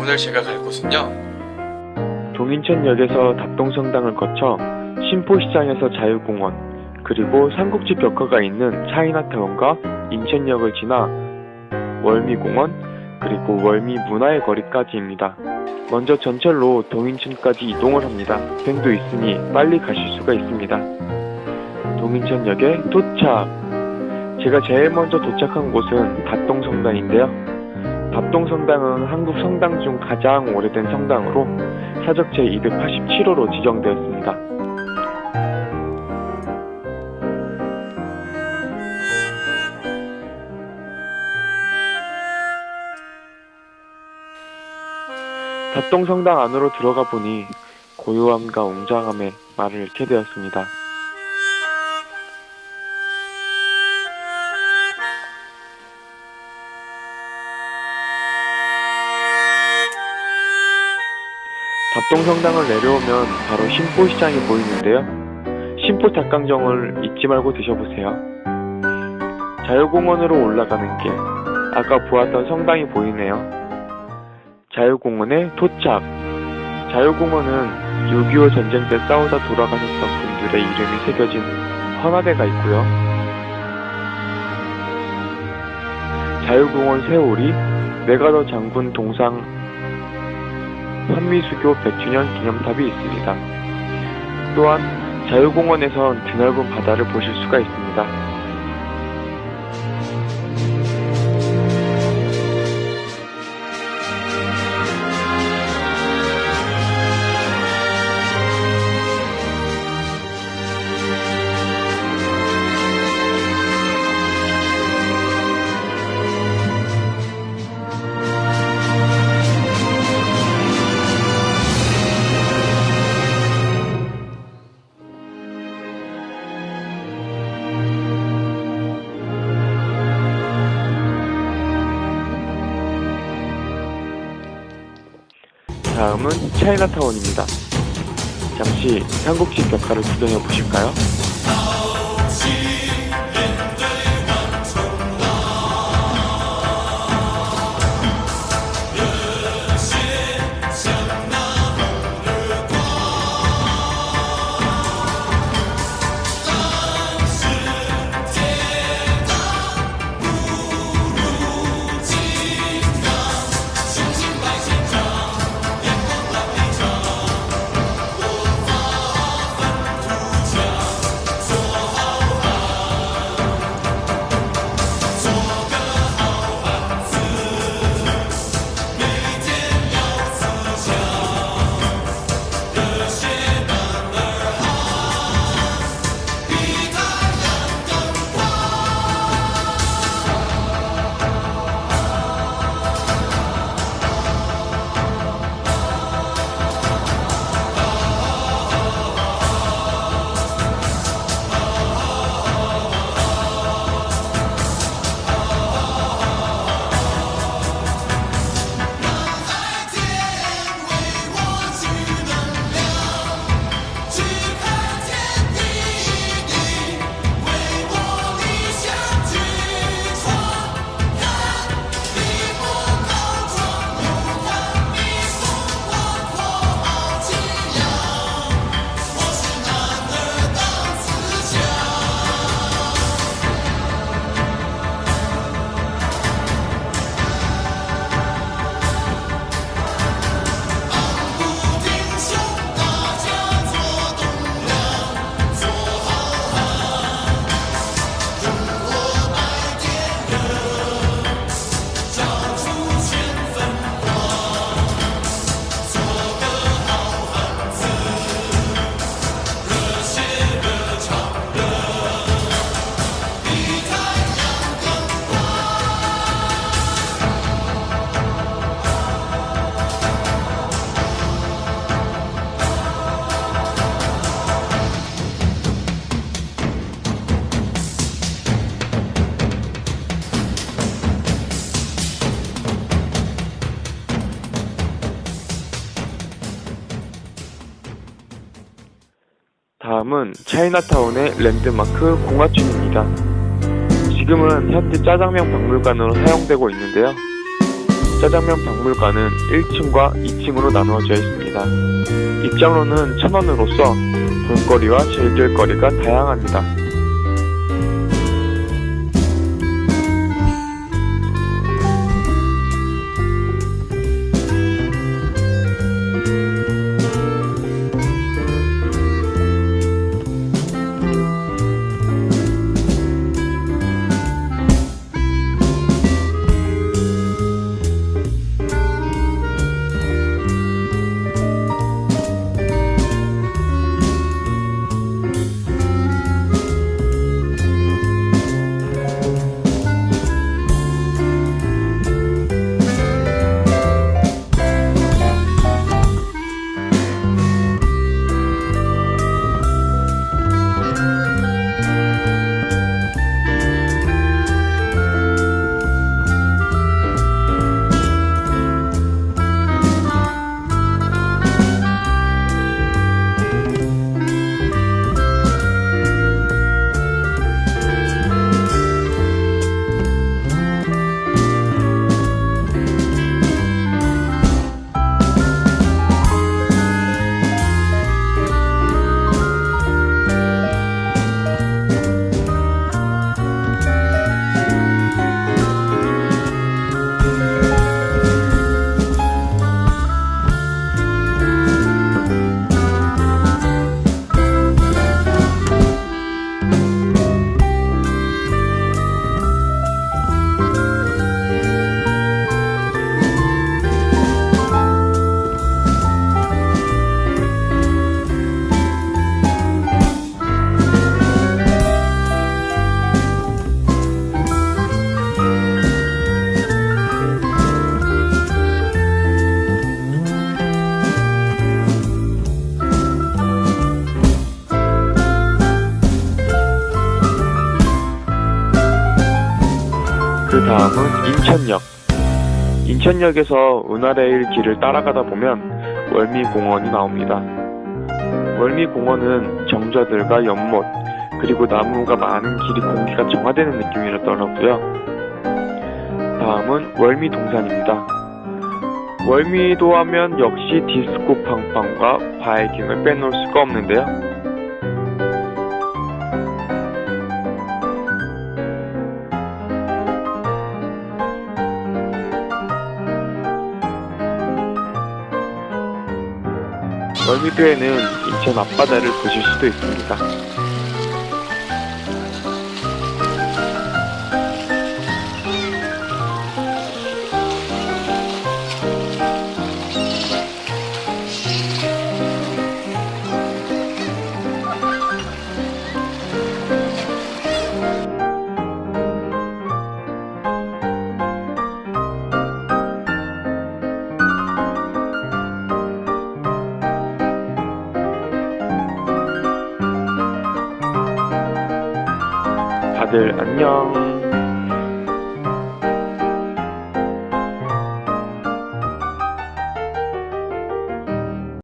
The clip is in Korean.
오늘 제가 갈 곳은요. 동인천역에서 답동성당을 거쳐 신포시장에서 자유공원, 그리고 삼국지 벽화가 있는 차이나타운과 인천역을 지나 월미공원, 그리고 월미 문화의 거리까지입니다. 먼저 전철로 동인천까지 이동을 합니다. 밴도 있으니 빨리 가실 수가 있습니다. 동인천역에 도착! 제가 제일 먼저 도착한 곳은 답동성당인데요. 답동성당은 한국 성당 중 가장 오래된 성당으로 사적 제287호로 지정되었습니다. 답동성당 안으로 들어가 보니 고요함과 웅장함에 말을 잃게 되었습니다. 답동성당을 내려오면 바로 신포시장이 보이는데요. 신포 닭강정을 잊지 말고 드셔보세요. 자유공원으로 올라가는 길. 아까 보았던 성당이 보이네요. 자유공원에 도착. 자유공원은 6.25 전쟁 때 싸우다 돌아가셨던 분들의 이름이 새겨진 헌화대가 있고요. 자유공원 세월이 메가더 장군 동상 환미수교 100주년 기념탑이 있습니다. 또한 자유공원에선 드넓은 바다를 보실 수가 있습니다. 다음은 차이나타운입니다. 잠시 삼국지 벽화를 구경해 보실까요? 다음은 차이나타운의 랜드마크 공화춘입니다. 지금은 현재 짜장면 박물관으로 사용되고 있는데요. 짜장면 박물관은 1층과 2층으로 나누어져 있습니다. 입장료는 1,000원으로서 볼거리와 즐길거리가 다양합니다. 그 다음은 인천역. 인천역에서 은하레일 길을 따라가다 보면 월미공원이 나옵니다. 월미공원은 정자들과 연못, 그리고 나무가 많은 길이 공기가 정화되는 느낌이라더라고요. 다음은 월미동산입니다. 월미도 하면 역시 디스코 팡팡과 바이킹을 빼놓을 수가 없는데요. 월미도에는 인천 앞바다를 보실 수도 있습니다. 다들 안녕.